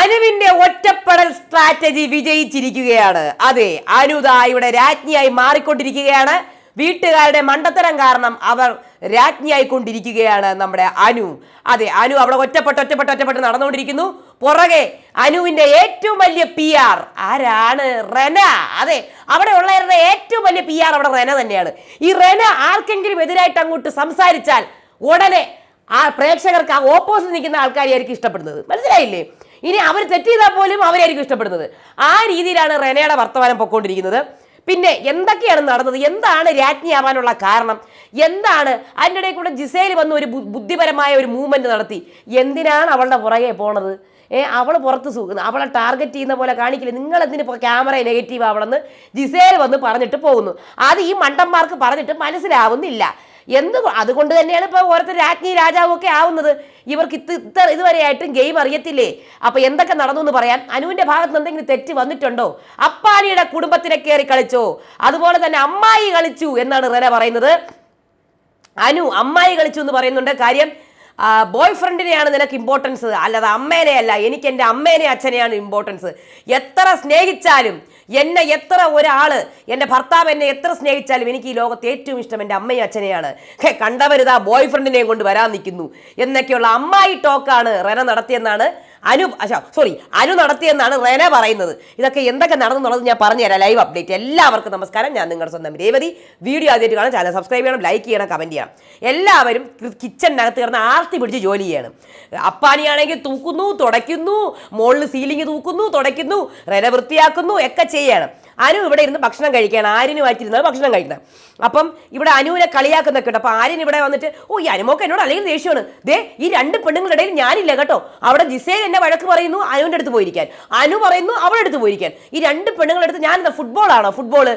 അനുവിന്റെ ഒറ്റപ്പെടൽ സ്ട്രാറ്റജി വിജയിച്ചിരിക്കുകയാണ്. അതെ അനുദായുടെ രാജ്ഞിയായി മാറിക്കൊണ്ടിരിക്കുകയാണ്. വീട്ടുകാരുടെ മണ്ടത്തരം കാരണം അവർ രാജ്ഞിയായി കൊണ്ടിരിക്കുകയാണ് നമ്മുടെ അനു. അതെ അനു അവിടെ ഒറ്റപ്പെട്ട് ഒറ്റപ്പെട്ട് ഒറ്റപ്പെട്ട് നടന്നുകൊണ്ടിരിക്കുന്നു. പുറകെ അനുവിന്റെ ഏറ്റവും വലിയ പി ആർ ആരാണ്? റെന. അതെ അവിടെ ഉള്ളവരുടെ ഏറ്റവും വലിയ പി ആർ അവിടെ റെന തന്നെയാണ്. ഈ റെന ആർക്കെങ്കിലും എതിരായിട്ട് അങ്ങോട്ട് സംസാരിച്ചാൽ ഉടനെ ആ പ്രേക്ഷകർക്ക് ആ ഓപ്പോസിറ്റ് നിൽക്കുന്ന ആൾക്കാരെയായിരിക്കും ഇഷ്ടപ്പെടുന്നത്. മനസ്സിലായില്ലേ? ഇനി അവർ തെറ്റ് ചെയ്താൽ പോലും അവരായിരിക്കും ഇഷ്ടപ്പെടുന്നത്. ആ രീതിയിലാണ് റെനയുടെ വർത്തമാനം പൊക്കോണ്ടിരിക്കുന്നത്. പിന്നെ എന്തൊക്കെയാണ് നടന്നത്? എന്താണ് രാജ്ഞിയാവാനുള്ള കാരണം? എന്താണ് അതിന്റെ ഇടയിൽ കൂടെ ജിസേൽ വന്ന് ഒരു ബുദ്ധിപരമായ ഒരു മൂവ്മെന്റ് നടത്തി? എന്തിനാണ് അവളുടെ പുറകെ പോണത്? ഏ അവൾ പുറത്ത് സൂക്കുന്നു അവളെ ടാർഗറ്റ് ചെയ്യുന്ന പോലെ കാണിക്കില്ല? നിങ്ങൾ എന്തിന് ക്യാമറ നെഗറ്റീവ് ആവണമെന്ന് ജിസേൽ വന്ന് പറഞ്ഞിട്ട് പോകുന്നു. അത് ഈ മണ്ടന്മാർക്ക് പറഞ്ഞിട്ട് മനസ്സിലാവുന്നില്ല. എന്ത് അതുകൊണ്ട് തന്നെയാണ് ഇപ്പോൾ ഓരോരുത്തർ രാജ്ഞി രാജാവും ഒക്കെ ആവുന്നത്. ഇവർക്ക് ഇത് ഇത്ര ഇതുവരെയായിട്ടും ഗെയിം അറിയത്തില്ലേ? അപ്പോൾ എന്തൊക്കെ നടന്നു എന്ന് പറയാൻ അനുവിന്റെ ഭാഗത്ത് എന്തെങ്കിലും തെറ്റ് വന്നിട്ടുണ്ടോ? അപ്പാനിയുടെ കുടുംബത്തിനെ കയറി കളിച്ചോ? അതുപോലെ തന്നെ അമ്മായി കളിച്ചു എന്നാണ് റെന പറയുന്നത്. അനു അമ്മായി കളിച്ചു എന്ന് പറയുന്നുണ്ട്. കാര്യം ബോയ് ഫ്രണ്ടിനെയാണ് നിനക്ക് ഇമ്പോർട്ടൻസ് അല്ലാതെ അമ്മേനെ അല്ല എനിക്ക് എന്റെ അമ്മേനെ അച്ഛനെയാണ് ഇമ്പോർട്ടൻസ് എത്ര സ്നേഹിച്ചാലും എന്നെ എത്ര ഒരാൾ എന്റെ ഭർത്താവ് എന്നെ എത്ര സ്നേഹിച്ചാലും എനിക്ക് ഈ ലോകത്ത് ഏറ്റവും ഇഷ്ടം എന്റെ അമ്മയും അച്ഛനെയാണ്. ഹേ കണ്ടവരിതാ ബോയ് ഫ്രണ്ടിനെയും കൊണ്ട് വരാൻ നിൽക്കുന്നു. എന്നൊക്കെയുള്ള അമ്മായി ടോക്കാണ് റെന നടത്തിയെന്നാണ് അനു സോറി അനു നടത്തിയെന്നാണ് റെന പറയുന്നത്. ഇതൊക്കെ എന്തൊക്കെ നടന്നുള്ളത് ഞാൻ പറഞ്ഞുതരാം ലൈവ് അപ്ഡേറ്റ് എല്ലാവർക്കും നമസ്കാരം. ഞാൻ നിങ്ങളുടെ സ്വന്തം രേവതി. വീഡിയോ ആദ്യമായിട്ട് കാണാൻ ചാനൽ സബ്സ്ക്രൈബ് ചെയ്യണം ലൈക്ക് ചെയ്യണം കമന്റ് ചെയ്യണം. എല്ലാവരും കിച്ചണിനകത്ത് കിടന്ന് ആർത്തി പിടിച്ച് ജോലി ചെയ്യണം. അപ്പാനിയാണെങ്കിൽ തൂക്കുന്നു തുടയ്ക്കുന്നു മുകളിൽ സീലിംഗ് തൂക്കുന്നു തുടയ്ക്കുന്നു റെന വൃത്തിയാക്കുന്നു ഒക്കെ ചെയ്യണം. അനു ഇവിടെ ഇരുന്ന് ഭക്ഷണം കഴിക്കുകയാണ്. ആര്യന് മാറ്റിരുന്നത് ഭക്ഷണം കഴിക്കണം അപ്പം ഇവിടെ അനുവിനെ കളിയാക്കുന്നൊക്കെ ഉണ്ട്. അപ്പം ആര്യൻ ഇവിടെ വന്നിട്ട് ഓ ഈ അനുമോക്ക് എന്നോട് അല്ലെങ്കിൽ ദേഷ്യമാണ്. ദേ ഈ രണ്ട് പെണ്ണുങ്ങളുടെ ഇടയിൽ ഞാനില്ല കേട്ടോ. അവിടെ ജിസേൽ എന്നെ വഴക്ക് പറയുന്നു അനുവിന്റെ അടുത്ത് പോയിരിക്കാൻ. അനു പറയുന്നു അവളുടെ അടുത്ത് പോയിരിക്കാൻ. ഈ രണ്ട് പെണ്ണുങ്ങളുടെ അടുത്ത് ഞാൻ എന്താ ഫുട്ബോളാണോ ഫുട്ബോൾ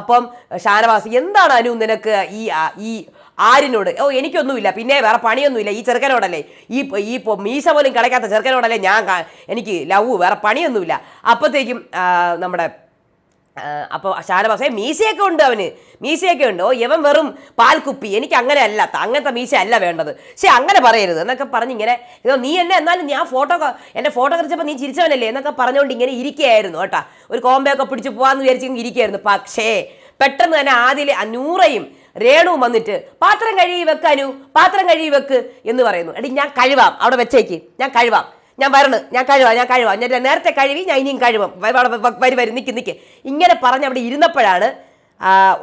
അപ്പം ഷാനവാസ് എന്താണ് അനു നിനക്ക് ഈ ഈ ആരിനോട്? ഓ എനിക്കൊന്നുമില്ല. പിന്നെ വേറെ പണിയൊന്നുമില്ല. ഈ ചെറുക്കനോടല്ലേ? ഈ ഈ മീശ പോലും കിടക്കാത്ത ചെറുക്കനോടല്ലേ ഞാൻ എനിക്ക് ലവ് വേറെ പണിയൊന്നുമില്ല. അപ്പോഴത്തേക്കും നമ്മുടെ അപ്പോൾ ഷാനവാസേ മീശയൊക്കെ ഉണ്ട് അവന്. മീശയൊക്കെ ഉണ്ട്. ഓ ഇവൻ വെറും പാൽക്കുപ്പി. എനിക്ക് അങ്ങനെ അല്ല അങ്ങനത്തെ മീശ അല്ല വേണ്ടത്. പക്ഷേ അങ്ങനെ പറയരുത് എന്നൊക്കെ പറഞ്ഞ് ഇങ്ങനെ ഇതോ നീ എന്നെ എന്നാലും ഞാൻ ഫോട്ടോ എന്റെ ഫോട്ടോ കളിച്ചപ്പോൾ നീ ചിരിച്ചവനല്ലേ? എന്നൊക്കെ പറഞ്ഞുകൊണ്ട് ഇങ്ങനെ ഇരിക്കുകയായിരുന്നു കേട്ടാ. ഒരു കോമ്പയൊക്കെ പിടിച്ച് പോകാമെന്ന് വിചാരിച്ചു ഇരിക്കുകയായിരുന്നു. പക്ഷേ പെട്ടെന്ന് തന്നെ ആദ്യം നൂറയും രേണുവും വന്നിട്ട് പാത്രം കഴുകി വെക്കാനു പാത്രം കഴുകി വെക്ക് എന്ന് പറയുന്നു. എടി ഞാൻ കഴിവാം. അവിടെ വെച്ചേക്ക്. ഞാൻ കഴുവാം. ഞാൻ വരണ് ഞാൻ കഴിവാ ഞാൻ കഴിവാ. ഞാൻ നേരത്തെ കഴിവി ഞാൻ ഇനിയും കഴുവാം വരി വരി നിക്ക് നിക്ക്. ഇങ്ങനെ പറഞ്ഞ് അവിടെ ഇരുന്നപ്പോഴാണ്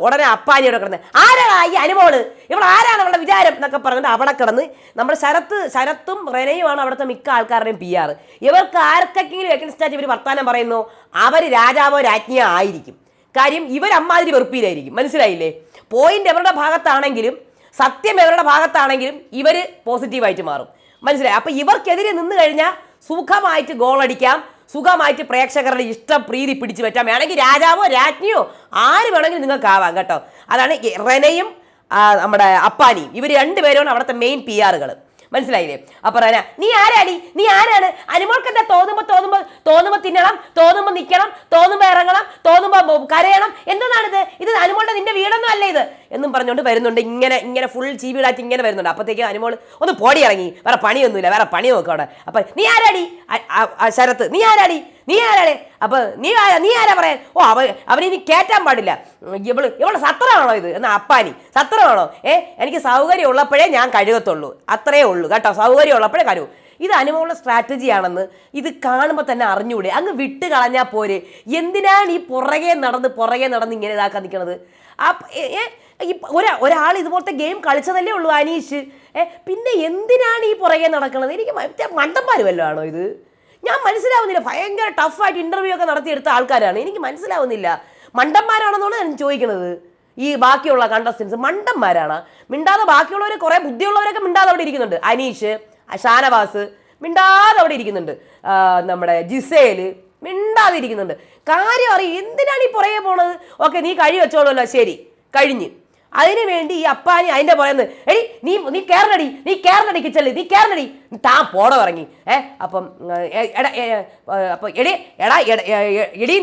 ഉടനെ അപ്പാനിയോടെ കിടന്ന് ആരാ ഈ അനുമോൾ? ഇവിടെ ആരാണ് അവളുടെ വിചാരം? എന്നൊക്കെ പറഞ്ഞിട്ട് അവിടെ കിടന്ന് നമ്മുടെ ശരത്ത് ശരത്തും റെനയുമാണ് അവിടുത്തെ മിക്ക ആൾക്കാരുടെയും പി ആർ ഇവർക്ക് ആർക്കെങ്കിലും എക്കൻസ്റ്റാറ്റ് ഇവർ വർത്താനം പറയുന്നു? അവർ രാജാവോ രാജ്ഞിയോ ആയിരിക്കും. കാര്യം ഇവർ അമ്മാതിരി വെറുപ്പിയിലായിരിക്കും. മനസ്സിലായില്ലേ? പോയിന്റ് അവരുടെ ഭാഗത്താണെങ്കിലും സത്യം ഇവരുടെ ഭാഗത്താണെങ്കിലും ഇവർ പോസിറ്റീവായിട്ട് മാറും. മനസ്സിലായി? അപ്പൊ ഇവർക്കെതിരെ നിന്ന് കഴിഞ്ഞാൽ സുഖമായിട്ട് ഗോളടിക്കാം സുഖമായിട്ട് പ്രേക്ഷകരുടെ ഇഷ്ടം പ്രീതി പിടിച്ചു പറ്റാം. വേണമെങ്കിൽ രാജാവോ രാജ്ഞിയോ ആര് വേണമെങ്കിലും നിങ്ങൾക്ക് ആവാം കേട്ടോ. അതാണ് റെനയും നമ്മുടെ അപ്പാനിയും. ഇവർ രണ്ടുപേരുമാണ് അവിടുത്തെ മെയിൻ പി ആറുകൾ മനസ്സിലായില്ലേ? അപ്പൊ റന നീ ആരാടി നീ? ആരാണ്? അനുമോൾക്ക് എന്താ തോന്നുമ്പോ തോന്നുമ്പോ തോന്നുമ്പോ തിന്നണം തോന്നുമ്പോ നിക്കണം തോന്നുമ്പോ ഇറങ്ങണം തോന്നുമ്പോ കരയണം? എന്താണ് ഇത് അനുമോളുടെ നിന്റെ വീടൊന്നും അല്ല ഇത്. എന്നും പറഞ്ഞുകൊണ്ട് വരുന്നുണ്ട്. ഇങ്ങനെ ഇങ്ങനെ ഫുൾ ചീവീടായിട്ട് ഇങ്ങനെ വരുന്നുണ്ട്. അപ്പോഴത്തേക്ക് അനുമോൾ ഒന്ന് പൊടി ഇറങ്ങി. വേറെ പണിയൊന്നുമില്ല. വേറെ പണി നോക്കാം അവിടെ. അപ്പൊ നീ ആരാടി? ശരത്ത് നീ ആരാടി? നീ ആരാടെ അപ്പൊ നീ ആരാ? നീ ആരാ പറയാൻ ഓ അവ അവനിനി കയറ്റാൻ പാടില്ല. ഇവൾ ഇവൾ സത്രമാണോ ഇത്? എന്നാ അപ്പാനി സത്രമാണോ? ഏ എനിക്ക് സൗകര്യം ഉള്ളപ്പോഴേ ഞാൻ കഴുകത്തുള്ളൂ. അത്രേ ഉള്ളൂ. കേട്ടോ സൗകര്യം ഉള്ളപ്പോഴേ കഴുകൂ. ഇത് അനുമോളുടെ സ്ട്രാറ്റജിയാണെന്ന് ഇത് കാണുമ്പോൾ തന്നെ അറിഞ്ഞൂടെ. അങ്ങ് വിട്ട് കളഞ്ഞാൽ പോരെ. എന്തിനാണ് ഈ പുറകെ നടന്ന് പുറകെ നടന്ന് ഇങ്ങനെ ഇതാക്കാൻ നിൽക്കണത് ഏ, ഈ ഒരാ ഒരാൾ ഇതുപോലത്തെ ഗെയിം കളിച്ചതല്ലേ ഉള്ളൂ അനീഷ്. ഏ പിന്നെ എന്തിനാണ് ഈ പുറകെ നടക്കുന്നത്? എനിക്ക് മണ്ടന്മാർ വല്ലതാണോ ഇത്? ഞാൻ മനസ്സിലാവുന്നില്ല. ഭയങ്കര ടഫായിട്ട് ഇന്റർവ്യൂ ഒക്കെ നടത്തിയെടുത്ത ആൾക്കാരാണ്. എനിക്ക് മനസ്സിലാവുന്നില്ല. മണ്ടന്മാരാണെന്നാണ് ഞാൻ ചോദിക്കുന്നത് ഈ ബാക്കിയുള്ള കണ്ടസ്റ്റൻസ് മണ്ടന്മാരാണ്. മിണ്ടാതെ ബാക്കിയുള്ളവർ കുറെ ബുദ്ധിയുള്ളവരൊക്കെ മിണ്ടാതെ അവിടെ ഇരിക്കുന്നുണ്ട്. അനീഷ് ഷാനവാസ് മിണ്ടാതെ അവിടെ ഇരിക്കുന്നുണ്ട്. നമ്മുടെ ജിസേൽ മിണ്ടാതെ ഇരിക്കുന്നുണ്ട്. കാര്യം അറിയും? എന്തിനാണ് ഈ പുറകെ പോണത്? ഓക്കെ നീ കഴി വെച്ചോളൂല്ലോ. ശരി. കഴിഞ്ഞ്. അതിനു വേണ്ടി ഈ അപ്പാനി അതിന്റെ പറയുന്നത് എടി നീ നീ കയറണടി നീ കയറണടി കിച്ചണിൽ നീ കയറണടി താ പോട ഇറങ്ങി ഏ അപ്പം എടാ അപ്പൊ എടി എടാ എട-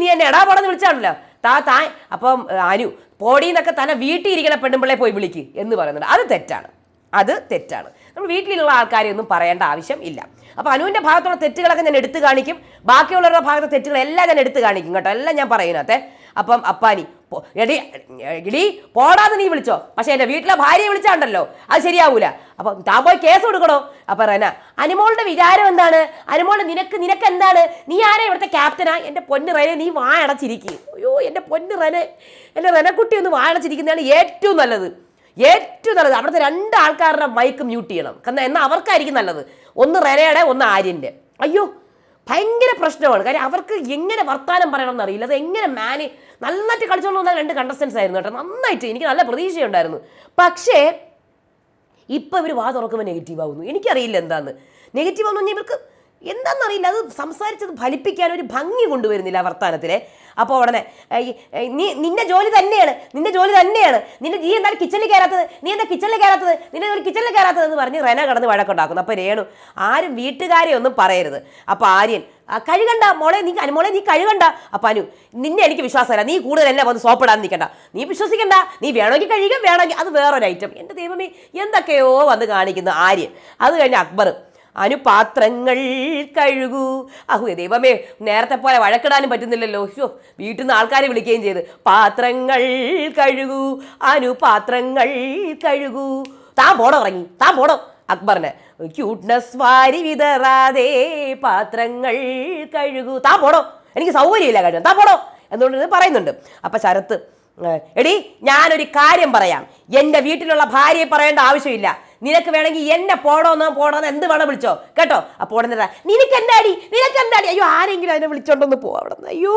നീ എന്നെ എടാ പോടെന്ന് വിളിച്ചാണല്ലോ. താ താ അപ്പം അനു പോടിന്നൊക്കെ തന്നെ വീട്ടിൽ ഇരിക്കണ പെണ്ണുമ്പിള്ളെ പോയി വിളിക്ക് എന്ന് പറയുന്നുണ്ട്. അത് തെറ്റാണ്. അത് തെറ്റാണ്. നമ്മൾ വീട്ടിലുള്ള ആൾക്കാരെ ഒന്നും പറയേണ്ട ആവശ്യം ഇല്ല. അപ്പോൾ അനുവിന്റെ ഭാഗത്തുള്ള തെറ്റുകളൊക്കെ ഞാൻ എടുത്തു കാണിക്കും. ബാക്കിയുള്ളവരുടെ ഭാഗത്തെ തെറ്റുകളെല്ലാം ഞാൻ എടുത്തു കാണിക്കും കേട്ടോ. എല്ലാം ഞാൻ പറയുന്നത്തെ അപ്പം അപ്പാനി എടി എടി പോടാന്ന് നീ വിളിച്ചോ. പക്ഷെ എന്റെ വീട്ടിലെ ഭാര്യയെ വിളിച്ചാണ്ടല്ലോ. അത് ശരിയാവൂല. അപ്പം താൻ പോയി കേസ് കൊടുക്കണോ? അപ്പൊ റന അനുമോളുടെ വിചാരം എന്താണ്? അനുമോളുടെ നിനക്ക് നിനക്ക് എന്താണ് നീ ആരാ ഇവിടുത്തെ ക്യാപ്റ്റനാ? എന്റെ പൊന്ന് റനെ നീ വായടച്ചിരിക്കുക അയ്യോ എന്റെ പൊന്ന് റനെ. എന്റെ റനക്കുട്ടി ഒന്ന് വായടച്ചിരിക്കുന്നതാണ് ഏറ്റവും നല്ലത്. ഏറ്റവും നല്ലത്. അവിടുത്തെ രണ്ട് ആൾക്കാരുടെ മൈക്ക് മ്യൂട്ട് ചെയ്യണം. എന്നാൽ അവർക്കായിരിക്കും നല്ലത്. ഒന്ന് റനയുടെ ഒന്ന് ആര്യന്റെ. അയ്യോ ഭയങ്കര പ്രശ്നമാണ്. കാര്യം അവർക്ക് എങ്ങനെ വർത്താനം പറയണമെന്ന് അറിയില്ല. അത് എങ്ങനെ മാനേ നന്നായിട്ട് കളിച്ചോണ്ട് വന്ന രണ്ട് കണ്ടസ്റ്റൻസ് ആയിരുന്നു കേട്ടോ. നന്നായിട്ട്. എനിക്ക് നല്ല പ്രതീക്ഷയുണ്ടായിരുന്നു. പക്ഷേ ഇപ്പം ഇവർ വാ തുറക്കുമ്പോൾ നെഗറ്റീവ് ആവുന്നു. എനിക്കറിയില്ല എന്താന്ന്. നെഗറ്റീവ് ആവുന്നു ഇവർക്ക് എന്താണെന്നറിയില്ല അത് സംസാരിച്ചത് ഫലിപ്പിക്കാൻ ഒരു ഭംഗി കൊണ്ടുവരുന്നില്ല വർത്തമാനത്തിൽ അപ്പോൾ ഉടനെ നീ നിന്റെ ജോലി തന്നെയാണ് നിന്റെ ജോലി തന്നെയാണ്. നിന്റെ നീ എന്താണ് കിച്ചണിൽ കയറാത്തത്? നീ എന്താ കിച്ചണിൽ കയറാത്തത്? നിന്റെ ഒരു കിച്ചണിൽ കയറാത്തത് എന്ന് പറഞ്ഞ് റെന കടന്ന് വഴക്കുണ്ടാക്കുന്നു. അപ്പോൾ രേണു ആരും വീട്ടുകാരെ ഒന്നും പറയരുത്. അപ്പോൾ ആര്യൻ "ആ, കഴുകണ്ട മോളെ നീ മോളെ നീ കഴുകണ്ട. അപ്പം അനു നിന്നെ എനിക്ക് വിശ്വാസമല്ല നീ കൂടുതൽ എന്നെ വന്ന് സോപ്പിടാൻ നിൽക്കണ്ട. നീ വിശ്വസിക്കണ്ട നീ വേണമെങ്കിൽ കഴുകാം വേണമെങ്കിൽ അത് വേറൊരു ഐറ്റം എന്റെ ദൈവമേ എന്തൊക്കെയോ വന്ന് കാണിക്കുന്നു ആര്യൻ. അത് കഴിഞ്ഞ് അക്ബർ അനു പാത്രങ്ങൾ കഴുകൂ. അഹു ദൈവമേ നേരത്തെ പോലെ വഴക്കിടാനും പറ്റുന്നില്ലല്ലോ. ഷോ വീട്ടിൽ നിന്ന് ആൾക്കാരെ വിളിക്കുകയും ചെയ്ത് പാത്രങ്ങൾ കഴുകൂ അനുപാത്രങ്ങൾ കഴുകൂ. താൻ പോടോ ഇറങ്ങി താൻ പോടോ അക്ബറിന്. ക്യൂട്ട്നസ് വാരി വിതറാതെ പാത്രങ്ങൾ കഴുകൂ. താ പോടോ എനിക്ക് സൗകര്യമില്ല കഴിഞ്ഞു താ പോടോ എന്നുകൊണ്ട് പറയുന്നുണ്ട്. അപ്പം ശരത്ത് എടി ഞാനൊരു കാര്യം പറയാം. എന്റെ വീട്ടിലുള്ള ഭാര്യയെ പറയേണ്ട ആവശ്യമില്ല. നിനക്ക് വേണമെങ്കിൽ എന്നെ പോടോന്നോ പോടോന്നോ എന്ത് വേണം വിളിച്ചോ. കേട്ടോ? അപ്പോൾ ഉടനെ നിനക്ക് എന്താടി നിനക്ക് എന്താടി അയ്യോ ആരെങ്കിലും അതിനെ വിളിച്ചോണ്ടൊന്ന് പോ അവിടെ അയ്യോ.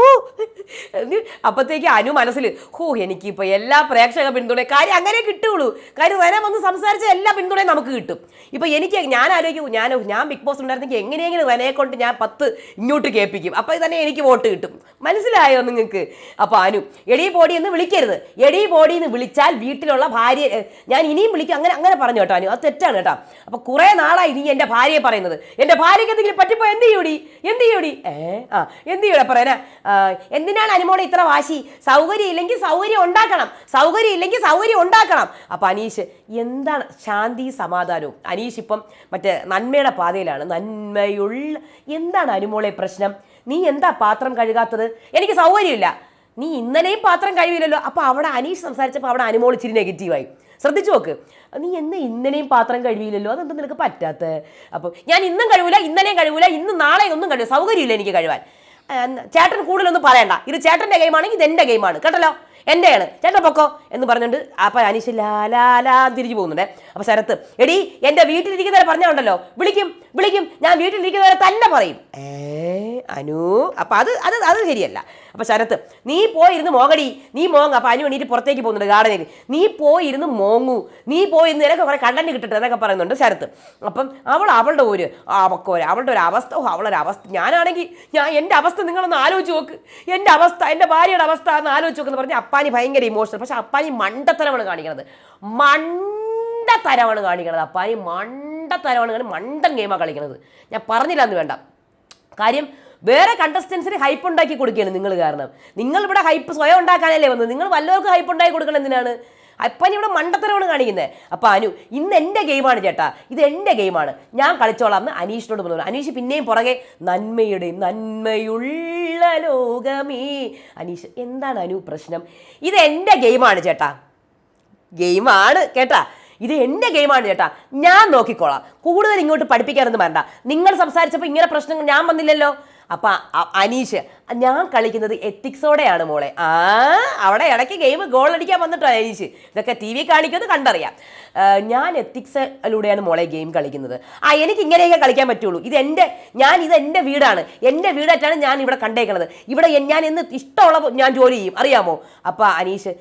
അപ്പോഴത്തേക്ക് അനു മനസ്സിൽ ഹോ എനിക്കിപ്പോൾ എല്ലാ പ്രേക്ഷക പിന്തുണയും കാര്യം അങ്ങനെ കിട്ടുകയുള്ളൂ കാര്യം വരെ വന്ന് സംസാരിച്ച എല്ലാ പിന്തുണയും നമുക്ക് കിട്ടും. ഇപ്പോൾ എനിക്ക് ഞാൻ ആലോചിക്കും ഞാൻ ഞാൻ ബിഗ് ബോസ് ഉണ്ടായിരുന്നെങ്കിൽ എങ്ങനെയെങ്കിലും റെനയെ കൊണ്ട് ഞാൻ പത്ത് ഇങ്ങോട്ട് കേൾപ്പിക്കും. അപ്പോൾ തന്നെ എനിക്ക് വോട്ട് കിട്ടും. മനസ്സിലായോ നിങ്ങൾക്ക്? അപ്പോൾ അനു എടീ ബോഡി എന്ന് വിളിക്കരുത്. എടീ ബോഡി എന്ന് വിളിച്ചാൽ വീട്ടിലുള്ള ഭാര്യ ഞാൻ ഇനിയും വിളിക്കും. അങ്ങനെ അങ്ങനെ പറഞ്ഞു കേട്ടോ അനു. അത് തെറ്റാണ് കേട്ടോ. അപ്പോൾ കുറേ നാളായി നീ എന്റെ ഭാര്യയെ പറയുന്നത്. എന്റെ ഭാര്യയ്ക്ക് എന്തെങ്കിലും പറ്റിപ്പോ എന്ത് ചെയ്യൂടി? എന്ത് ചെയ്യൂടി? ഏ ആ എന്ത് ചെയ്യൂടെ പറയാനാ എന്തിനാണ് അനുമോളെ ഇത്ര വാശി? സൗകര്യം ഇല്ലെങ്കിൽ സൗകര്യം ഉണ്ടാക്കണം. സൗകര്യം ഇല്ലെങ്കിൽ സൗകര്യം ഉണ്ടാക്കണം. അപ്പോൾ അനീഷ് എന്താണ് ശാന്തി സമാധാനവും? അനീഷ് ഇപ്പം മറ്റേ നന്മയുടെ പാതയിലാണ്. നന്മയുള്ള എന്താണ് അനുമോളെ പ്രശ്നം? നീ എന്താ പാത്രം കഴുകാത്തത്? എനിക്ക് സൗകര്യമില്ല. നീ ഇന്നലെയും പാത്രം കഴിവില്ലല്ലോ അപ്പോൾ അവിടെ അനീഷ് സംസാരിച്ചപ്പോൾ അവിടെ അനുമോൾ ഇച്ചിരി നെഗറ്റീവായി ശ്രദ്ധിച്ചു നോക്ക്. നീ എന്ന് ഇന്നലെയും പാത്രം കഴിവില്ലല്ലോ അതെന്താ നിനക്ക് പറ്റാത്ത അപ്പോൾ ഞാൻ ഇന്നും കഴിവില്ല ഇന്നലെയും കഴിവില്ല ഇന്ന് നാളെ ഒന്നും കഴിവില്ല സൗകര്യമില്ല എനിക്ക് കഴിവാൻ ചേട്ടൻ കൂടുതലൊന്നും പറയണ്ട. ഇത് ചേട്ടന്റെ ഗെയിമാണെങ്കിൽ ഇത് എന്റെ ഗെയിമാണ് കേട്ടല്ലോ? എന്റെയാണ് ചേട്ടൻ പൊക്കോ എന്ന് പറഞ്ഞുകൊണ്ട് അപ്പം അനീഷ് ലാ ലാ ലാ തിരിച്ചു പോകുന്നുണ്ട്. അപ്പം ശരത്ത് എടി എന്റെ വീട്ടിലിരിക്കുന്നവരെ പറഞ്ഞുണ്ടല്ലോ വിളിക്കും വിളിക്കും. ഞാൻ വീട്ടിലിരിക്കുന്നവരെ തന്നെ പറയും. ഏ അനു അപ്പം അത് അത് അത് ശരിയല്ല. അപ്പം ശരത്ത് നീ പോയിരുന്ന് മോങ്ങടി. നീ മോങ്ങ. അപ്പൊ അനു എണീറ്റ് പുറത്തേക്ക് പോകുന്നുണ്ട് ഗാർഡനിൽ. നീ പോയിരുന്ന് മോങ്ങു. നീ പോയിരുന്ന് നിനക്ക് കുറേ കണ്ടന്റ് കിട്ടട്ടെ എന്നൊക്കെ പറയുന്നുണ്ട് ശരത്ത്. അപ്പം അവൾ അവളുടെ ഒരു അവക്കോര അവളുടെ ഒരു അവസ്ഥ ഓ അവളൊരു അവസ്ഥ. ഞാനാണെങ്കിൽ ഞാൻ എന്റെ അവസ്ഥ നിങ്ങളൊന്ന് ആലോചിച്ച് നോക്ക്. എന്റെ അവസ്ഥ എന്റെ ഭാര്യയുടെ അവസ്ഥ എന്ന് ആലോചിച്ച് നോക്കെന്ന് പറഞ്ഞ അപ്പാനി ഭയങ്കര ഇമോഷണൽ പക്ഷെ അപ്പാനി മണ്ടത്തരമാണ് കാണിക്കുന്നത് മണ്ടത്തരമാണ് കാണിക്കുന്നത് അപ്പാനി. മണ്ടത്തരമാണ് മണ്ടൻ ഗെയിമാണ് കളിക്കുന്നത് ഞാൻ പറഞ്ഞില്ല എന്ന് വേണ്ട. കാര്യം വേറെ കണ്ടസ്റ്റൻസിന് ഹൈപ്പ് ഉണ്ടാക്കി കൊടുക്കുകയാണ് നിങ്ങൾ കാരണം. നിങ്ങൾ ഇവിടെ ഹൈപ്പ് സ്വയം ഉണ്ടാക്കാനല്ലേ വന്നത്? നിങ്ങൾ വല്ലവർക്കും ഹൈപ്പ് ഉണ്ടാക്കി കൊടുക്കണം എന്തിനാണ്? അപ്പൻ ഇവിടെ മണ്ടത്തരമാണ് കാണിക്കുന്നത്. അപ്പം അനു ഇന്ന് എന്റെ ഗെയിമാണ് ചേട്ടാ. ഇത് എന്റെ ഗെയിമാണ് ഞാൻ കളിച്ചോളാം എന്ന് അനീഷിനോട് പറഞ്ഞു. അനീഷ് പിന്നെയും പുറകെ നന്മയുടെയും നന്മയുള്ള ലോകമേ. അനീഷ് എന്താണ് അനു പ്രശ്നം? ഇത് എന്റെ ഗെയിമാണ് ചേട്ടാ. ഗെയിമാണ് കേട്ടാ. ഇത് എന്റെ ഗെയിമാണ് ചേട്ടാ. ഞാൻ നോക്കിക്കോളാം. കൂടുതൽ ഇങ്ങോട്ട് പഠിപ്പിക്കാനൊന്നും വേണ്ട നിങ്ങൾ സംസാരിച്ചപ്പോൾ ഇങ്ങനെ പ്രശ്നങ്ങൾ ഞാൻ വന്നില്ലല്ലോ. അപ്പം അനീഷ് ഞാൻ കളിക്കുന്നത് എത്തിക്സോടെയാണ് മോളെ. ആ അവിടെ ഇടയ്ക്ക് ഗെയിം ഗോൾ അടിക്കാൻ വന്നിട്ടോ അനീഷ്. ഇതൊക്കെ ടി വി കാണിക്കുന്നത് കണ്ടറിയാം. ഞാൻ എത്തിക്സിലൂടെയാണ് മോളെ ഗെയിം കളിക്കുന്നത്. ആ എനിക്ക് ഇങ്ങനെയൊക്കെ കളിക്കാൻ പറ്റുള്ളൂ. ഇത് എന്റെ ഞാൻ ഇത് എന്റെ വീടാണ്. എന്റെ വീടായിട്ടാണ് ഞാൻ ഇവിടെ കണ്ടേക്കുന്നത് ഇവിടെ ഞാൻ എന്ന് ഇഷ്ടമുള്ള ഞാൻ ജോലി ചെയ്യും. അറിയാമോ? അപ്പം അനീഷ്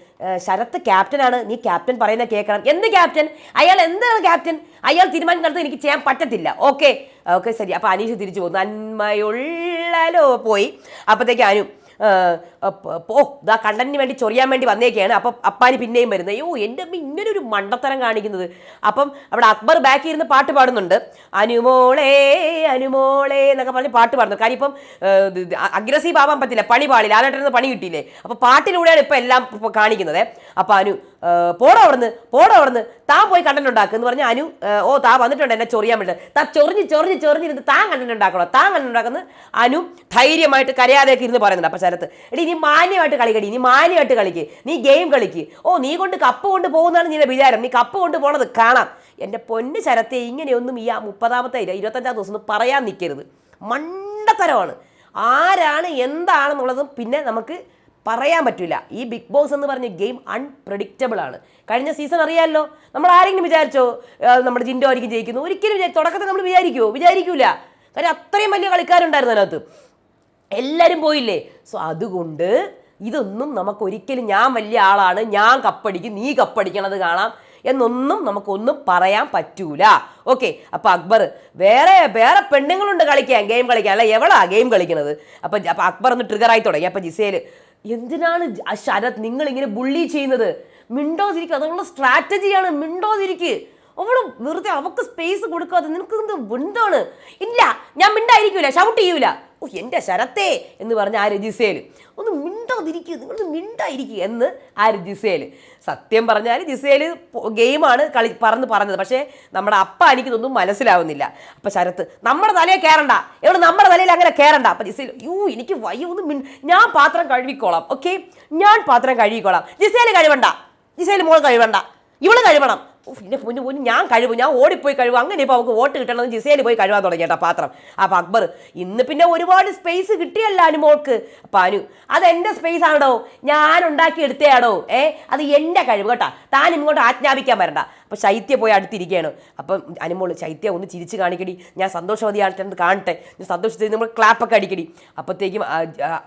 ശരത്ത് ക്യാപ്റ്റനാണ്. നീ ക്യാപ്റ്റൻ പറയുന്ന കേൾക്കണം എന്ത് ക്യാപ്റ്റൻ? അയാൾ എന്താണ് ക്യാപ്റ്റൻ? അയാൾ തീരുമാനം എനിക്ക് ചെയ്യാൻ പറ്റത്തില്ല. ഓക്കെ. ഓക്കെ ശരി. അപ്പോൾ അനീഷ് തിരിച്ചു പോകും നന്മയുള്ളലോ പോയി. അപ്പോഴത്തേക്ക് അനു അപ്പ- പോ ഇതാ കണ്ടന്റിന് വേണ്ടി ചൊറിയാൻ വേണ്ടി വന്നേക്കാണ്. അപ്പം അപ്പാനി പിന്നെയും വരുന്നത്. അയ്യോ എന്റെ അമ്മ ഇങ്ങനെ ഒരു മണ്ടത്തരം കാണിക്കുന്നത്. അപ്പം അവിടെ അക്ബർ ബാക്കിൽ ഇരുന്ന് പാട്ട് പാടുന്നുണ്ട്. അനുമോളേ അനുമോളേ എന്നൊക്കെ പറഞ്ഞ് പാട്ട് പാടുന്നു കാര്യം ഇപ്പം അഗ്രസീവ് ആവാൻ പറ്റില്ല. പണി പാടില്ല. ആരായിട്ടിരുന്ന് പണി കിട്ടിയില്ലേ? അപ്പോൾ പാട്ടിലൂടെയാണ് ഇപ്പം എല്ലാം കാണിക്കുന്നത്. അപ്പം അനു "ഏ, പോടോ അവിടുന്ന് പോടോ അവിടുന്ന്. താൻ പോയി കണ്ടന്റ് ഉണ്ടാക്കുക എന്ന് പറഞ്ഞ് അനു ഓ താ വന്നിട്ടുണ്ട് എന്നെ ചൊറിയാൻ വേണ്ടി. താ ചൊറിഞ്ഞ് ചൊറിഞ്ഞ് ചൊറിഞ്ഞിരുന്ന് താൻ കണ്ടന്റ് ഉണ്ടാക്കണോ? താൻ കണ്ടന്റ് ഉണ്ടാക്കുന്ന അനു ധൈര്യമായിട്ട് കരയാതെയൊക്കെ ഇരുന്ന് പറയുന്നുണ്ട് അപ്പം ശരത്ത്. എടി നീ മാന്യമായിട്ട് കളിക്കടി നീ മാന്യമായിട്ട് കളിക്ക് നീ ഗെയിം കളിക്ക്. ഓ നീ കൊണ്ട് കപ്പ് കൊണ്ട് പോകുന്നതാണ് നിന്റെ വിചാരം. നീ കപ്പ് കൊണ്ട് പോണത് കാണാം. എന്റെ പൊന്ന് ശരത്തെ ഇങ്ങനെയൊന്നും ഈ ആ മുപ്പതാമത്തെ ഇരുപത്തഞ്ചാം ദിവസം ഒന്നും പറയാൻ നിൽക്കരുത് മണ്ടത്തരമാണ്. ആരാണ് എന്താണെന്നുള്ളതും പിന്നെ നമുക്ക് പറയാൻ പറ്റില്ല ഈ ബിഗ് ബോസ് എന്ന് പറഞ്ഞ ഗെയിം അൺപ്രഡിക്റ്റബിൾ ആണ്. കഴിഞ്ഞ സീസൺ അറിയാമല്ലോ നമ്മൾ ആരെങ്കിലും വിചാരിച്ചോ നമ്മുടെ ജിൻഡോ ആയിരിക്കും ജയിക്കുന്നു? ഒരിക്കലും തുടക്കത്തിൽ നമ്മൾ വിചാരിക്കുമോ വിചാരിക്കൂല. കാര്യം അത്രയും വലിയ കളിക്കാരുണ്ടായിരുന്നു അതിനകത്ത്. എല്ലാവരും പോയില്ലേ? സോ അതുകൊണ്ട് ഇതൊന്നും നമുക്ക് ഒരിക്കലും ഞാൻ വലിയ ആളാണ്. ഞാൻ കപ്പടിക്കും നീ കപ്പടിക്കണത് കാണാം. എന്നൊന്നും നമുക്കൊന്നും പറയാൻ പറ്റൂല. ഓക്കെ അപ്പൊ അക്ബർ വേറെ വേറെ പെണ്ണുങ്ങളുണ്ട് കളിക്കാൻ ഗെയിം കളിക്കാൻ. അല്ല എവളാ ഗെയിം കളിക്കുന്നത് അപ്പൊ അപ്പൊ അക്ബർ ഒന്ന് ട്രിഗർ ആയി തുടങ്ങി. അപ്പൊ ജിസേൽ എന്തിനാണ് ശരത് നിങ്ങൾ ഇങ്ങനെ ബുള്ളി ചെയ്യുന്നത് മിണ്ടോതിരിക്കുക അതുള്ള സ്ട്രാറ്റജിയാണ് മിണ്ടോതിരിക്ക്. അവൾ വെറുതെ അവക്ക് സ്പേസ് കൊടുക്കാതെ നിനക്ക് എന്ത് എന്താണ് ഇല്ല ഞാൻ മിണ്ടായിരിക്കൂല ഷൗട്ട് ചെയ്യൂല. ഓ എന്റെ ശരത്തേ എന്ന് പറഞ്ഞ ആ രജിസേൽ ഒന്ന് മിണ്ടാതിരിക്കുക നിങ്ങൾ മിണ്ടായിരിക്കുക എന്ന് ആര് ജിസേൽ സത്യം പറഞ്ഞാൽ ജിസേൽ ഗെയിമാണ് കളി പറന്ന് പറഞ്ഞത്. പക്ഷേ നമ്മുടെ അപ്പ എനിക്കിതൊന്നും മനസ്സിലാവുന്നില്ല. അപ്പം ശരത്ത് നമ്മുടെ തലയെ കയറണ്ട എവിടെ നമ്മുടെ തലയിൽ അങ്ങനെ കയറണ്ട അപ്പം ജിസേൽ യൂ എനിക്ക് വയ്യ ഒന്ന് ഞാൻ പാത്രം കഴുകിക്കോളാം ഓക്കെ? ഞാൻ പാത്രം കഴുകിക്കോളാം. ജിസേൽ കഴിവണ്ട. ജിസേൽ മോൾ കഴിവണ്ട. ഇവൾ കഴിവണം. പിന്നെ പൊന്നു പൊന്നു ഞാൻ കഴിവ് ഞാൻ ഓടിപ്പോയി കഴിവും. അങ്ങനെ ഇപ്പോൾ അവൾക്ക് വോട്ട് കിട്ടണമെന്ന് ജിസേലി പോയി കഴിവാൻ തുടങ്ങി കേട്ടോ പാത്രം. അപ്പം അക്ബർ ഇന്ന് പിന്നെ ഒരുപാട് സ്പേസ് കിട്ടിയല്ല അനുമോൾക്ക് അനു അത് എന്റെ സ്പേസ് ആണോ? ഞാൻ ഉണ്ടാക്കി എടുത്തയാണോ? ഏ അത് എന്റെ കഴിവ് കേട്ടോ. താൻ ഇങ്ങോട്ട് ആജ്ഞാപിക്കാൻ വരണ്ട. അപ്പം ശൈത്യ പോയി അടുത്തിരിക്കുകയാണ്. അപ്പം അനുമോൾ ശൈത്യ ഒന്ന് ചിരിച്ച് കാണിക്കടി. ഞാൻ സന്തോഷവതിയാണെന്ന് കാണട്ടെ. ഞാൻ സന്തോഷത്തിൽ നമ്മൾ ക്ലാപ്പൊക്കെ അടിക്കടി. അപ്പോഴത്തേക്കും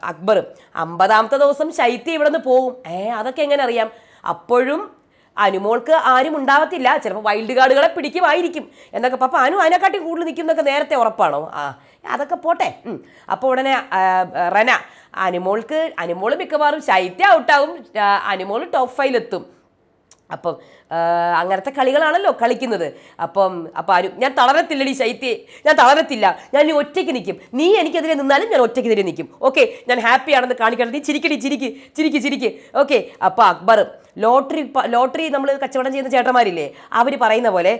അക്ബർ അമ്പതാമത്തെ ദിവസം ശൈത്യ ഇവിടെ നിന്ന് പോകും. ഏ അതൊക്കെ എങ്ങനെ അറിയാം? അപ്പോഴും അനുമോൾക്ക് ആരും ഉണ്ടാവത്തില്ല. ചിലപ്പോൾ വൈൽഡ് കാർഡുകളെ പിടിക്കുമായിരിക്കും. എന്നൊക്കെ പപ്പ അനു അതിനെക്കാട്ടി കൂടുതൽ നിൽക്കുന്നൊക്കെ നേരത്തെ ഉറപ്പാണോ? ആ അതൊക്കെ പോട്ടെ. അപ്പോൾ ഉടനെ റന അനുമോൾക്ക് അനുമോൾ മിക്കവാറും ശൈത്യ ഔട്ടാവും അനുമോൾ ടോപ്പ് ഫൈവിലെത്തും അപ്പം അങ്ങനത്തെ കളികളാണല്ലോ കളിക്കുന്നത്. അപ്പം അപ്പം ആരും ഞാൻ തളരത്തില്ലടി ശൈത്യേ. ഞാൻ തളരത്തില്ല. ഞാൻ ഇനി ഒറ്റയ്ക്ക് നിൽക്കും നീ എനിക്കെതിരെ നിന്നാലും ഞാൻ ഒറ്റയ്ക്കെതിരെ നിൽക്കും ഓക്കെ ഞാൻ ഹാപ്പി ആണെന്ന് കാണിക്കണം നീ ചിരിക്കടി ചിരിക്ക് ചിരിക്ക് ചിരിക്ക്. ഓക്കെ അപ്പോൾ അക്ബർ ലോട്ടറി ലോട്ടറി നമ്മൾ കച്ചവടം ചെയ്യുന്ന ചേട്ടന്മാരില്ലേ? അവർ പറയുന്ന പോലെ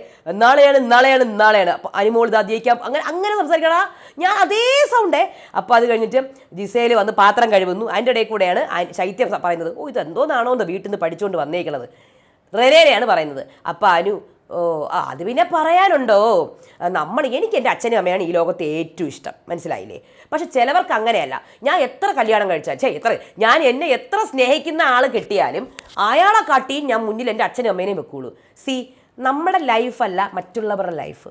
നാളെയാണ് നാളെയാണ് നാളെയാണ്. അപ്പോൾ അനുമോൾ ഇതാ അങ്ങനെ അങ്ങനെ സംസാരിക്കണം ഞാൻ അതേ സൗണ്ടേ. അപ്പോൾ അത് കഴിഞ്ഞിട്ട് ജിസയിൽ വന്ന് പാത്രം കഴിവുന്നു അതിന്റെ ഇടയിൽ കൂടെയാണ് ശൈത്യം പറയുന്നത്. ഓ ഇത് എന്തോന്നാണോ എന്ന് വീട്ടിൽ നിന്ന് പഠിച്ചുകൊണ്ട് വന്നേക്കണത്. റെനേനെയാണ് പറയുന്നത്. അപ്പം അനു ഓ ആ അത് പിന്നെ പറയാനുണ്ടോ? നമ്മൾ എനിക്ക് എന്റെ അച്ഛനും അമ്മയാണ് ഈ ലോകത്ത് ഏറ്റവും ഇഷ്ടം. മനസ്സിലായില്ലേ? പക്ഷെ ചിലവർക്ക് അങ്ങനെയല്ല. ഞാൻ എത്ര കല്യാണം കഴിച്ചാൽ ചേ എത്ര ഞാൻ എന്നെ എത്ര സ്നേഹിക്കുന്ന ആൾ കിട്ടിയാലും അയാളെ കാട്ടിയും ഞാൻ മുന്നിൽ എന്റെ അച്ഛനും അമ്മേനെയും വെക്കുള്ളൂ. സി നമ്മുടെ ലൈഫല്ല മറ്റുള്ളവരുടെ ലൈഫ്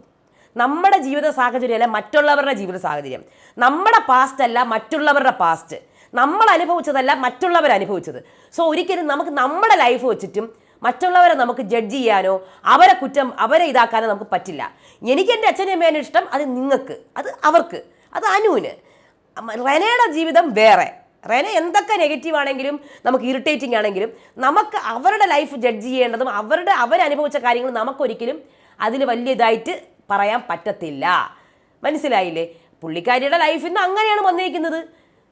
നമ്മുടെ ജീവിത സാഹചര്യമല്ല മറ്റുള്ളവരുടെ ജീവിത സാഹചര്യം. നമ്മുടെ പാസ്റ്റ് അല്ല മറ്റുള്ളവരുടെ പാസ്റ്റ് നമ്മൾ അനുഭവിച്ചതല്ല മറ്റുള്ളവർ അനുഭവിച്ചത്. സോ ഒരിക്കലും നമുക്ക് നമ്മുടെ ലൈഫ് വെച്ചിട്ടും മറ്റുള്ളവരെ നമുക്ക് ജഡ്ജ് ചെയ്യാനോ അവരെ കുറ്റം അവരെ ഇതാക്കാനോ നമുക്ക് പറ്റില്ല. എനിക്ക് എന്റെ അച്ഛനും അമ്മേനും ഇഷ്ടം അത് നിങ്ങൾക്ക് അത് അവർക്ക് അത് അനുവിന്. റെനയുടെ ജീവിതം വേറെ. റെന എന്തൊക്കെ നെഗറ്റീവ് ആണെങ്കിലും നമുക്ക് ഇറിറ്റേറ്റിംഗ് ആണെങ്കിലും നമുക്ക് അവരുടെ ലൈഫ് ജഡ്ജ് ചെയ്യേണ്ടതും അവരുടെ അവരനുഭവിച്ച കാര്യങ്ങൾ നമുക്കൊരിക്കലും അതിൽ വലിയ ഇതായിട്ട് പറയാൻ പറ്റത്തില്ല. മനസ്സിലായില്ലേ? പുള്ളിക്കാരിയുടെ ലൈഫിൽ നിന്ന് അങ്ങനെയാണ് വന്നിരിക്കുന്നത്.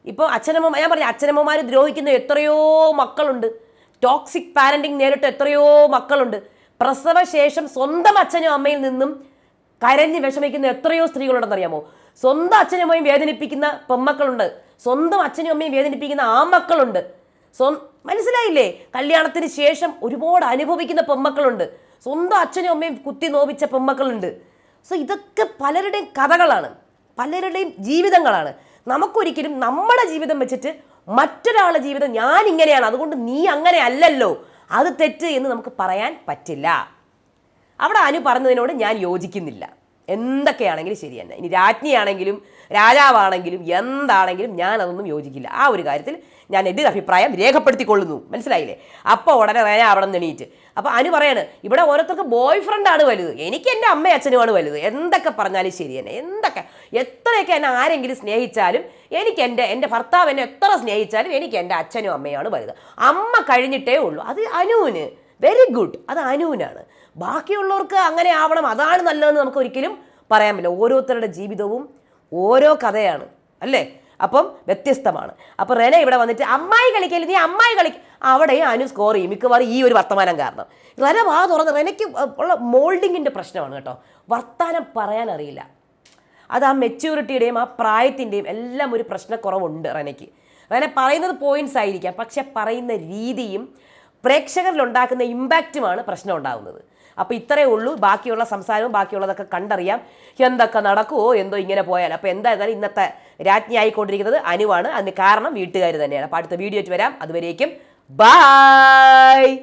ഇപ്പോൾ അച്ഛനമ്മ ഞാൻ പറഞ്ഞു അച്ഛനമ്മമാർ ദ്രോഹിക്കുന്ന എത്രയോ മക്കളുണ്ട്. ടോക്സിക് പാരന്റിങ് നേരിട്ട് എത്രയോ മക്കളുണ്ട്. പ്രസവശേഷം സ്വന്തം അച്ഛനും അമ്മയിൽ നിന്നും കരഞ്ഞ് വിഷമിക്കുന്ന എത്രയോ സ്ത്രീകളുണ്ടെന്നറിയാമോ? സ്വന്തം അച്ഛനും അമ്മയും വേദനിപ്പിക്കുന്ന പെമ്മക്കളുണ്ട് സ്വന്തം അച്ഛനും അമ്മയും വേദനിപ്പിക്കുന്ന ആമക്കളുണ്ട് സ്വ മനസ്സിലായില്ലേ? കല്യാണത്തിന് ശേഷം ഒരുപാട് അനുഭവിക്കുന്ന പെമ്മക്കളുണ്ട് സ്വന്തം അച്ഛനും അമ്മയും കുത്തി നോവിച്ച പെമ്മക്കളുണ്ട് സോ ഇതൊക്കെ പലരുടെയും കഥകളാണ്. പലരുടെയും ജീവിതങ്ങളാണ്. നമുക്കൊരിക്കലും നമ്മുടെ ജീവിതം വെച്ചിട്ട് മറ്റൊരാളുടെ ജീവിതം ഞാൻ ഇങ്ങനെയാണ് അതുകൊണ്ട് നീ അങ്ങനെ അല്ലല്ലോ. അത് തെറ്റ് എന്ന് നമുക്ക് പറയാൻ പറ്റില്ല. അവിടെ അനു പറഞ്ഞതിനോട് ഞാൻ യോജിക്കുന്നില്ല. എന്തൊക്കെയാണെങ്കിലും ശരി തന്നെ. ഇനി രാജ്ഞിയാണെങ്കിലും രാജാവാണെങ്കിലും എന്താണെങ്കിലും ഞാൻ അതൊന്നും യോജിക്കില്ല. ആ ഒരു കാര്യത്തിൽ ഞാൻ എന്റെ അഭിപ്രായം രേഖപ്പെടുത്തിക്കൊള്ളുന്നു. മനസ്സിലായില്ലേ? അപ്പോൾ ഉടനെ റേന അവിടെ നിന്ന് എണീറ്റ് അപ്പോൾ അനു പറയാണ് ഇവിടെ ഓരോരുത്തർക്ക് ബോയ് ഫ്രണ്ടാണ് വലുത്. എനിക്ക് എന്റെ അമ്മയും അച്ഛനുമാണ് വലുത്. എന്തൊക്കെ പറഞ്ഞാലും ശരി തന്നെ. എന്തൊക്കെ? എത്രയൊക്കെ എന്നെ ആരെങ്കിലും സ്നേഹിച്ചാലും എനിക്ക് എന്റെ എന്റെ ഭർത്താവ് എന്നെ എത്ര സ്നേഹിച്ചാലും എനിക്ക് എന്റെ അച്ഛനും അമ്മയാണ് വലുത്. അമ്മ കഴിഞ്ഞിട്ടേ ഉള്ളൂ. അത് അനുവിന്. വെരി ഗുഡ് അത് അനുവിനാണ്. ബാക്കിയുള്ളവർക്ക് അങ്ങനെ ആവണം. അതാണ് നല്ലതെന്ന് നമുക്ക് ഒരിക്കലും പറയാൻ പറ്റില്ല. ഓരോരുത്തരുടെ ജീവിതവും ഓരോ കഥയാണ്. അല്ലേ? അപ്പം വ്യത്യസ്തമാണ്. അപ്പോൾ റെന ഇവിടെ വന്നിട്ട് അമ്മായി കളിക്കൽ നീ? അമ്മായി കളിക്ക അവിടെയും അനു സ്കോർ ചെയ്യും. മിക്കവാറും ഈ ഒരു വർത്തമാനം കാരണം. റെന വാ തുറന്ന് റെനയ്ക്ക് ഉള്ള മോൾഡിങ്ങിന്റെ പ്രശ്നമാണ് കേട്ടോ. വർത്തമാനം പറയാൻ അറിയില്ല. അത് ആ മെച്യൂരിറ്റിയുടെയും ആ പ്രായത്തിന്റെയും എല്ലാം ഒരു പ്രശ്നക്കുറവുണ്ട് റെനയ്ക്ക്. റെന പറയുന്നത് പോയിന്റ്സ് ആയിരിക്കാം. പക്ഷെ പറയുന്ന രീതിയും പ്രേക്ഷകരിലുണ്ടാക്കുന്ന ഇമ്പാക്റ്റുമാണ് പ്രശ്നം ഉണ്ടാകുന്നത് അപ്പോൾ ഇത്രയേ ഉള്ളൂ. ബാക്കിയുള്ള സംസാരവും ബാക്കിയുള്ളതൊക്കെ കണ്ടറിയാം. എന്തൊക്കെ നടക്കുമോ എന്തോ ഇങ്ങനെ പോയാൽ. അപ്പോൾ എന്തായിരുന്നാലും ഇന്നത്തെ രാജ്ഞിയായിക്കൊണ്ടിരിക്കുന്നത് അനുവാണ്. അതിന് കാരണം വീട്ടുകാർ തന്നെയാണ്. അപ്പോൾ അടുത്ത വീഡിയോ വരാം. അതുവരേക്കും ബൈ!